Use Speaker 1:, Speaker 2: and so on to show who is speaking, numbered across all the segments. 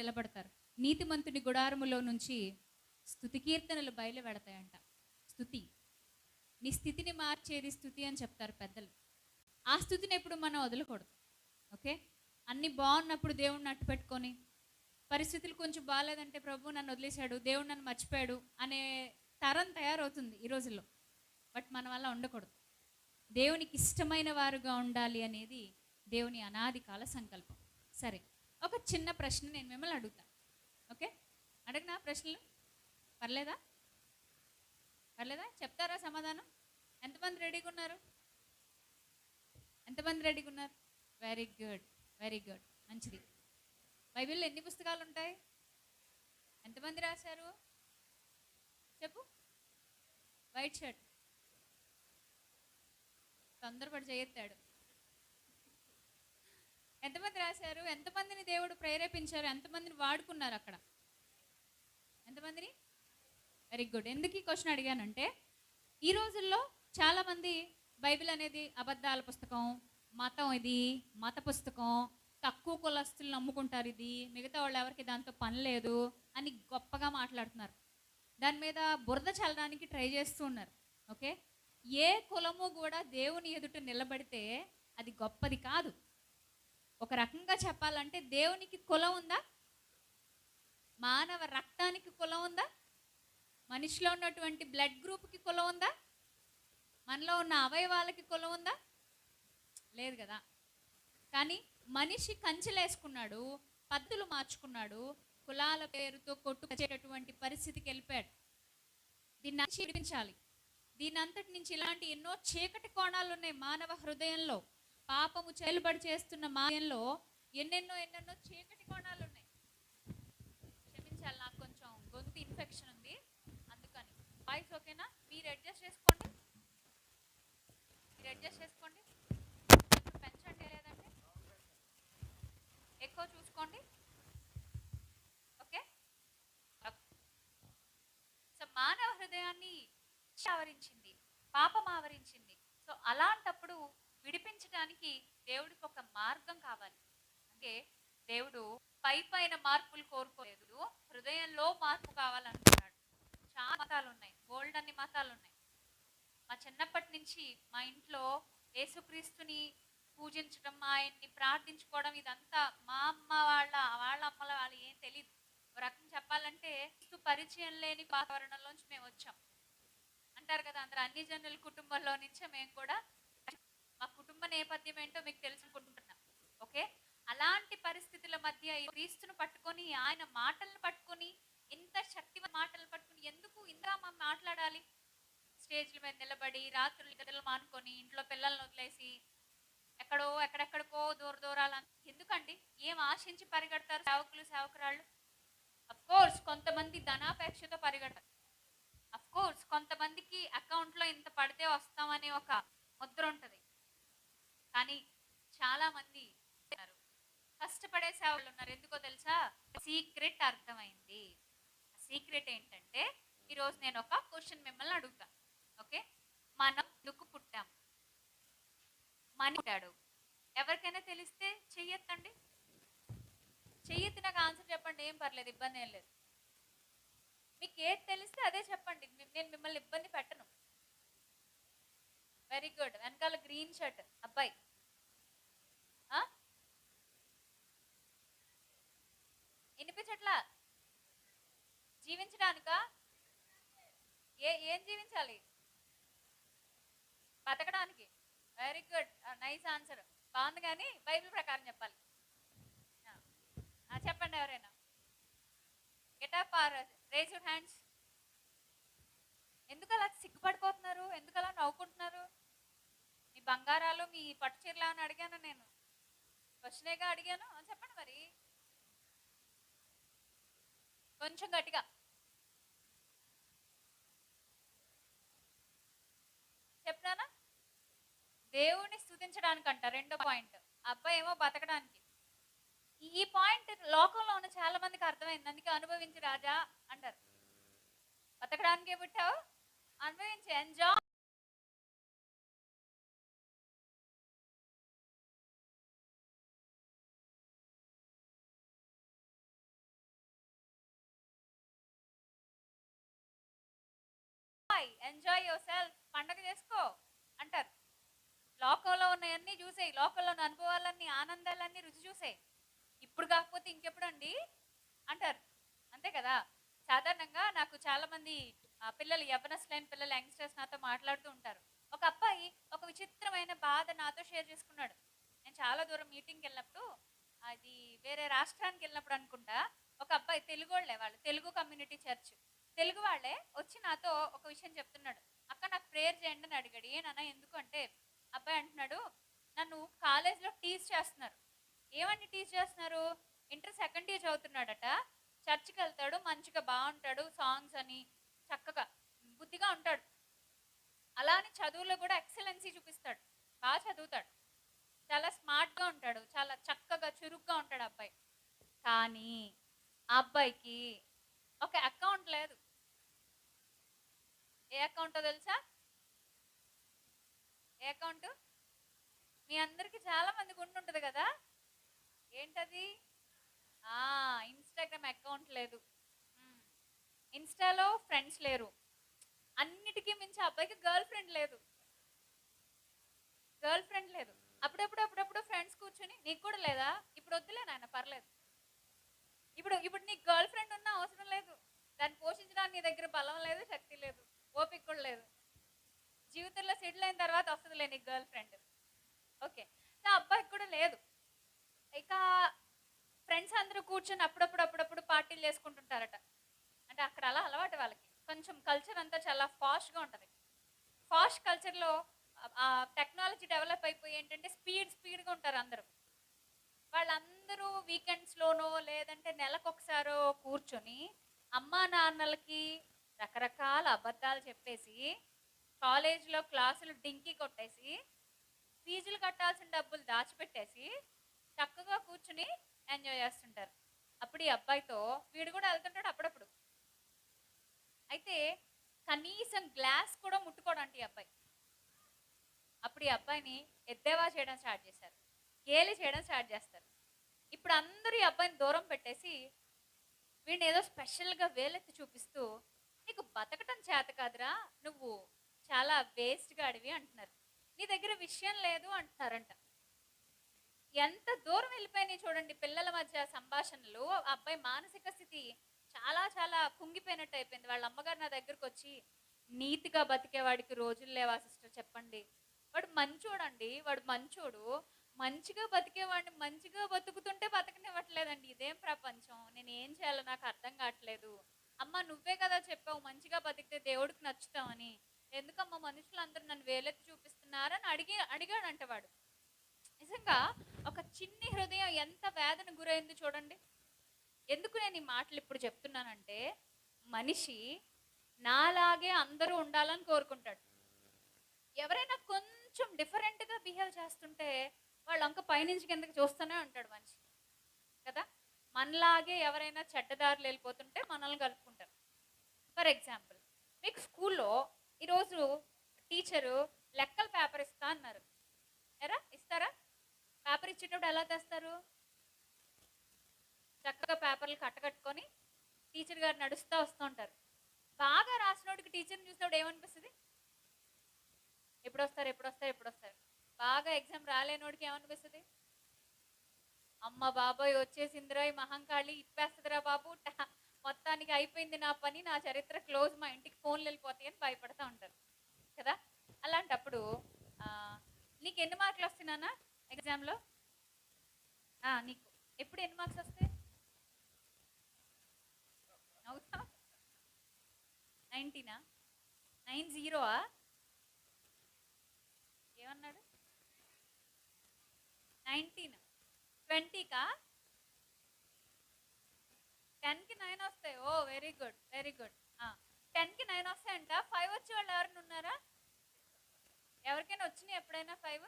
Speaker 1: నిలబడతారు. నీతిమంతుని గుడారములో నుంచి స్థుతి కీర్తనలు బయలు పెడతాయంట స్థుతి. నీ స్థితిని మార్చేది స్థుతి అని చెప్తారు పెద్దలు. ఆ స్థుతిని ఎప్పుడు మనం వదలకూడదు. ఓకే? అన్ని బాగున్నప్పుడు దేవుణ్ణి అట్టు పెట్టుకొని పరిస్థితులు కొంచెం బాగాలేదంటే ప్రభు నన్ను వదిలేశాడు దేవుడు నన్ను మర్చిపోయాడు అనే తరం తయారవుతుంది ఈ రోజుల్లో. బట్ మన వల్ల ఉండకూడదు. దేవునికి ఇష్టమైన వారుగా ఉండాలి అనేది దేవుని అనాది కాల సంకల్పం. సరే. ఒక చిన్న ప్రశ్న నేను మిమ్మల్ని అడుగుతాను ఓకే? అడగనా ప్రశ్నలు? పర్లేదా? పర్లేదా? చెప్తారా సమాధానం? ఎంతమంది రెడీగా ఉన్నారు? ఎంతమంది రెడీగా ఉన్నారు? Very good very good. మంచిది. బైబిల్లో ఎన్ని పుస్తకాలు ఉంటాయి? ఎంతమంది రాశారు? చెప్పు. White shirt. తొందరపడి చేయెత్తాడు ఎంతమంది రాశారు? ఎంతమందిని దేవుడు ప్రేరేపించారు? ఎంతమందిని వాడుకున్నారు అక్కడ? ఎంతమందిని? వెరీ గుడ్ ఎందుకు ఈ క్వశ్చన్ అడిగానంటే ఈ రోజుల్లో చాలామంది బైబిల్ అనేది అబద్ధాల పుస్తకం మతం ఇది మత పుస్తకం తక్కువ కులస్తులు నమ్ముకుంటారు ఇది మిగతా వాళ్ళు ఎవరికి దాంతో పని లేదు అని గొప్పగా మాట్లాడుతున్నారు. దాని మీద బురద చల్లడానికి ట్రై చేస్తూ ఉన్నారు. ఓకే? ఏ కులము కూడా దేవుని ఎదుట నిలబడితే అది గొప్పది కాదు. ఒక రకంగా చెప్పాలంటే దేవునికి కులం ఉందా? మానవ రక్తానికి కులం ఉందా? మనిషిలో ఉన్నటువంటి బ్లడ్ గ్రూప్కి కులం ఉందా? మనలో ఉన్న అవయవాలకి కులం ఉందా? లేదు కదా. కానీ మనిషి కంచెలేసుకున్నాడు పద్ధతులు మార్చుకున్నాడు కులాల పేరుతో కొట్టుకొచ్చేటటువంటి పరిస్థితికి వెళ్ళిపోయాడు. దీన్ని నుంచి విడిపించాలి. దీని అంతటి నుంచి ఇలాంటి ఎన్నో చీకటి కోణాలు ఉన్నాయి మానవ హృదయంలో. పాపము చెలుబడి చేస్తున్న మాయంలో ఎన్నెన్నో ఎన్నెన్నో చీకటి కోణాలు ఉన్నాయి. క్షమించాలి నాకు కొంచెం గొంతు ఇన్ఫెక్షన్ ఉంది. అందుకని వాయిస్ ఓకేనా మీరు అడ్జస్ట్ చేసుకోండి. మీరు అడ్జస్ట్ చేసుకోండి. పెంచండి లేదంటే ఎక్కువ చూసుకోండి. ఓకే సో మానవ హృదయాన్ని ఆవరించింది పాపం ఆవరించింది. సో అలాంటప్పుడు విడిపించడానికి దేవుడికి ఒక మార్గం కావాలి. అంటే దేవుడు పై పైన మార్పులు కోరుకోలేదు. హృదయంలో మార్పు కావాలనుకున్నాడు. చాలా మతాలు ఉన్నాయి. గోల్డ్ అన్ని మతాలు ఉన్నాయి. మా చిన్నప్పటి నుంచి మా ఇంట్లో యేసుక్రీస్తుని పూజించడం ఆయన్ని ప్రార్థించుకోవడం ఇదంతా మా అమ్మ వాళ్ళ వాళ్ళ అమ్మల వాళ్ళు ఏం తెలియదు రకం చెప్పాలంటే పరిచయం లేని వాతావరణంలోంచి మేము వచ్చాం. అంటారు కదా అందరూ అన్ని జనుల కుటుంబంలో నుంచే మేము కూడా కుటుంబ నేపథ్యం ఏంటో మీకు తెలుసుకుంటున్నాం ఓకే? అలాంటి పరిస్థితుల మధ్య క్రీస్తును పట్టుకొని ఆయన మాటలను పట్టుకొని ఇంత శక్తి మాటలు పట్టుకుని ఎందుకు ఇంత మనం మాట్లాడాలి? స్టేజ్ల మీద నిలబడి రాత్రులు గదలు మానుకొని ఇంట్లో పిల్లల్ని వదిలేసి ఎక్కడో ఎక్కడెక్కడికో దూర దూరాల ఎందుకండి? ఏం ఆశించి పరిగెడతారు సేవకులు సేవకురాళ్ళు? అఫ్ కోర్స్ కొంతమంది ధనాపేక్షతో పరిగెడతారు. అఫ్ కోర్స్ కొంతమందికి అకౌంట్లో ఇంత పడితే వస్తామనే ఒక ముద్ర ఉంటుంది. కానీ చాలా మంది కష్టపడే సేవలు ఉన్నారు. ఎందుకో తెలుసా? సీక్రెట్ అర్థమైంది. సీక్రెట్ ఏంటంటే ఈరోజు నేను ఒక క్వశ్చన్ మిమ్మల్ని అడుగుతాను ఓకే? మనం ఎందుకు పుట్టాం? మని పుట్టాడు. ఎవరికైనా తెలిస్తే చెయ్యొద్దండి చెయ్యెత్తి నాకు ఆన్సర్ చెప్పండి. ఏం పర్లేదు ఇబ్బంది ఏం లేదు. మీకు ఏది తెలిస్తే అదే చెప్పండి. నేను మిమ్మల్ని ఇబ్బంది పెట్టను. వెరీ గుడ్ వెనకాల గ్రీన్ షర్ట్ అబ్బాయి. ఆ? వినిపించట్లా? జీవించడానికా? ఏ ఏం జీవించాలి? బతకడానికి. వెరీ గుడ్ నైస్ ఆన్సర్ బాగుంది కానీ బైబిల్ ప్రకారం చెప్పాలి. ఆ. చెప్పండి ఎవరైనా. Get up or raise your hands ఎందుకు అలా సిగ్గుపడిపోతున్నారు? ఎందుకు అలా నవ్వుకుంటున్నారు? బంగారాలు మీ పట్టు చీరలు అని అడిగాను నేను. క్వశ్చనేగా అడిగాను. చెప్పండి మరి. కొంచెం గట్టిగా. చెప్తానా దేవుణ్ణి స్థుతించడానికంట రెండో పాయింట్. అబ్బాయి ఏమో బతకడానికి. ఈ- ఈ పాయింట్ లోకంలో ఉన్న చాలా మందికి అర్థమైంది. అందుకే అనుభవించి రాజా అంటారు. బతకడానికే పుట్టావు? అనుభవించి. Enjoy enjoy enjoy yourself పండగ చేసుకో అంటారు. లోకంలో ఉన్నవన్నీ చూసేయి. లోకంలో ఉన్న అనుభవాలన్నీ ఆనందాలన్నీ రుచి చూసేయి. ఇప్పుడు కాకపోతే ఇంకెప్పుడు అండి? అంటారు. అంతే కదా? సాధారణంగా నాకు చాలా మంది ఆ, పిల్లలు లైన్ పిల్లలు యంగ్స్టర్స్ నాతో మాట్లాడుతూ ఉంటారు. ఒక అబ్బాయి ఒక విచిత్రమైన బాధ నాతో షేర్ చేసుకున్నాడు. నేను చాలా దూరం మీటింగ్కి వెళ్ళినప్పుడు అది వేరే రాష్ట్రానికి వెళ్ళినప్పుడు అనుకుంటా ఒక అబ్బాయి తెలుగు వాళ్ళే వాళ్ళు. Telugu community church. తెలుగు వాళ్ళే వచ్చి నాతో ఒక విషయం చెప్తున్నాడు. అక్క నాకు ప్రేయర్ చేయండి అని అడిగాడు. ఏనన్నా ఎందుకు అంటే అబ్బాయి అంటున్నాడు. నన్ను కాలేజ్లో టీచ్ చేస్తున్నారు. ఏమని టీచ్ చేస్తున్నారు? ఇంటర్ సెకండ్ ఇయర్ చదువుతున్నాడట. చర్చికి వెళ్తాడు మంచిగా బాగుంటాడు సాంగ్స్ అని చక్కగా బుద్ధిగా ఉంటాడు. అలానే చదువులో కూడా ఎక్సలెన్సీ చూపిస్తాడు. బాగా చదువుతాడు. చాలా స్మార్ట్గా ఉంటాడు. చాలా చక్కగా చురుగ్గా ఉంటాడు అబ్బాయి. కానీ ఆ అబ్బాయికి ఒక అకౌంట్ లేదు. ఏ అకౌంటో తెలుసా? ఏ అకౌంట్? మీ అందరికి చాలా మందికి ఉంటుంటుంది కదా? ఏంటది? ఆ ఇన్స్టాగ్రామ్ అకౌంట్ లేదు. ఇన్స్టాలో ఫ్రెండ్స్ లేరు. అన్నిటికీ మించి ఆ అబ్బాయికి గర్ల్ ఫ్రెండ్ లేదు. గర్ల్ ఫ్రెండ్ లేదు. అప్పుడప్పుడు అప్పుడప్పుడు ఫ్రెండ్స్ కూర్చొని నీకు కూడా లేదా? ఇప్పుడు వద్దులే నాయన పర్లేదు. ఇప్పుడు ఇప్పుడు నీకు గర్ల్ ఫ్రెండ్ ఉన్నా అవసరం లేదు. దాన్ని పోషించడానికి నీ దగ్గర బలం లేదు శక్తి లేదు. ఓపిక కూడా లేదు. జీవితంలో సెటిల్ అయిన తర్వాత వస్తుందిలే నీకు గర్ల్ ఫ్రెండ్. ఓకే. నా అబ్బాయికి కూడా లేదు. ఇక ఫ్రెండ్స్ అందరూ కూర్చొని అప్పుడప్పుడు అప్పుడప్పుడు పార్టీలు చేసుకుంటుంటారట. అంటే అక్కడ అలా అలవాటు వాళ్ళకి. కొంచెం కల్చర్ అంతా చాలా ఫాస్ట్గా ఉంటుంది. ఫాస్ట్ కల్చర్లో టెక్నాలజీ డెవలప్ అయిపోయి ఏంటంటే స్పీడ్ స్పీడ్గా ఉంటారు అందరూ. వాళ్ళందరూ వీకెండ్స్లోనో లేదంటే నెలకొకసారో కూర్చొని అమ్మా నాన్నలకి రకరకాల అబద్ధాలు చెప్పేసి కాలేజీలో క్లాసులు డింకి కొట్టేసి ఫీజులు కట్టాల్సిన డబ్బులు దాచిపెట్టేసి చక్కగా కూర్చుని ఎంజాయ్ చేస్తుంటారు. అప్పుడు ఈ అబ్బాయితో వీడు కూడా వెళ్తుంటాడు అప్పుడప్పుడు. అయితే కనీసం గ్లాస్ కూడా ముట్టుకోడంట ఈ అబ్బాయి. అప్పుడు ఈ అబ్బాయిని ఎద్దేవా చేయడం స్టార్ట్ చేశారు. గేలి చేయడం స్టార్ట్ చేస్తారు. ఇప్పుడు అందరూ ఈ అబ్బాయిని దూరం పెట్టేసి వీడిని ఏదో స్పెషల్గా వేలెత్తి చూపిస్తూ నీకు బతకటం చేత కాదురా నువ్వు చాలా వేస్ట్గా అడివి అంటున్నారు. నీ దగ్గర విషయం లేదు అంటున్నారంట. ఎంత దూరం వెళ్ళిపోయినాయి చూడండి పిల్లల మధ్య సంభాషణలు. అబ్బాయి మానసిక స్థితి చాలా చాలా కుంగిపోయినట్టు అయిపోయింది. వాళ్ళ అమ్మగారు నా దగ్గరకు వచ్చి నీతిగా బతికేవాడికి రోజులు లేవా సిస్టర్ చెప్పండి. వాడు మంచోడండి వాడు మంచోడు. మంచిగా బతికేవాడిని మంచిగా బతుకుతుంటే బతకనివ్వట్లేదండి. ఇదేం ప్రపంచం? నేను ఏం చేయాలో నాకు అర్థం కావట్లేదు. అమ్మ నువ్వే కదా చెప్పావు మంచిగా బతికితే దేవుడికి నచ్చుతామని ఎందుకమ్మా మనుషులందరూ నన్ను వేలెత్తి చూపిస్తున్నారని అడిగి అడిగాడంట వాడు. నిజంగా ఒక చిన్ని హృదయం ఎంత వేదన గురైంది చూడండి. ఎందుకు నేను ఈ మాటలు ఇప్పుడు చెప్తున్నానంటే మనిషి నాలాగే అందరూ ఉండాలని కోరుకుంటాడు. ఎవరైనా కొంచెం డిఫరెంట్గా బిహేవ్ చేస్తుంటే వాళ్ళు అంక పైనుంచి కిందకి చూస్తూనే ఉంటాడు మనిషి. కదా? మనలాగే ఎవరైనా చెడ్డదారులు వెళ్ళిపోతుంటే మనల్ని కలుపుకుంటారు. ఫర్ ఎగ్జాంపుల్ మీకు స్కూల్లో ఈరోజు టీచరు లెక్కల పేపర్ ఇస్తా అన్నారు. ఎరా ఇస్తారా? పేపర్ ఇచ్చేటప్పుడు ఎలా తెస్తారు? చక్కగా పేపర్లు కట్టకట్టుకొని టీచర్ గారు నడుస్తూ వస్తూ ఉంటారు. బాగా రాసినోడికి టీచర్ని చూసినప్పుడు ఏమనిపిస్తుంది? ఎప్పుడు వస్తారు ఎప్పుడు వస్తారు ఎప్పుడు వస్తారు బాగా ఎగ్జామ్ రాలేనోడికి ఏమనిపిస్తుంది? అమ్మ బాబాయ్ వచ్చేసిందిరా ఈ మహంకాళి ఇప్పేస్తుందిరా బాబు. మొత్తానికి అయిపోయింది నా పని నా చరిత్ర క్లోజ్ మా ఇంటికి ఫోన్లు వెళ్ళిపోతాయి అని భయపడతా ఉంటారు. కదా? అలాంటప్పుడు నీకు ఎన్ని మార్కులు వస్తున్నానా ఎగ్జామ్లో? నీకు. ఎప్పుడు ఎన్ని మార్క్స్ వస్తాయి? అవుతా నైన్టీనా? నైన్ జీరోవా? ఏమన్నాడు? నైన్టీనా? ట్వంటీకా టెన్కి నైన్ వస్తాయి. Oh very good very good. టెన్కి నైన్ వస్తాయంట. ఫైవ్ వచ్చే వాళ్ళు ఎవరైనా ఉన్నారా? ఎవరికైనా వచ్చినాయి ఎప్పుడైనా five?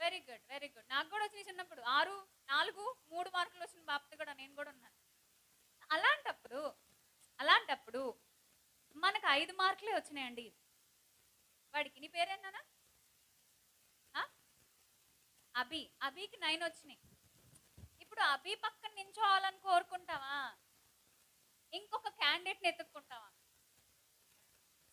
Speaker 1: Very good very good. నాకు కూడా వచ్చినాయి చిన్నప్పుడు. ఆరు నాలుగు మూడు మార్కులు వచ్చిన బాబు కూడా నేను కూడా ఉన్నాను. అలాంటప్పుడు అలాంటప్పుడు మనకు ఐదు మార్కులే వచ్చినాయండి. వాడికి నీ పేరేనా అభి అభికి నైన్ వచ్చినాయి. ఇప్పుడు అభి పక్కన నించోవాలని కోరుకుంటావా? ఇంకొక క్యాండిడేట్ని ఎత్తుక్కుంటావా?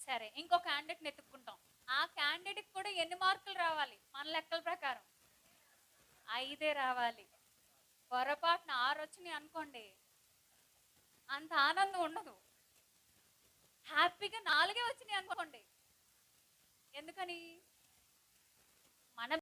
Speaker 1: సరే ఇంకో క్యాండిడేట్ని ఎత్తుక్కుంటాం. ఆ క్యాండిడేట్కి కూడా ఎన్ని మార్కులు రావాలి? మన లెక్కల ప్రకారం. ఐదే రావాలి. పొరపాటున ఆరు వచ్చినాయి అనుకోండి అంత ఆనందం ఉండదు. హ్యాపీగా నాలుగే వచ్చినాయి అనుకోండి ఎందుకని?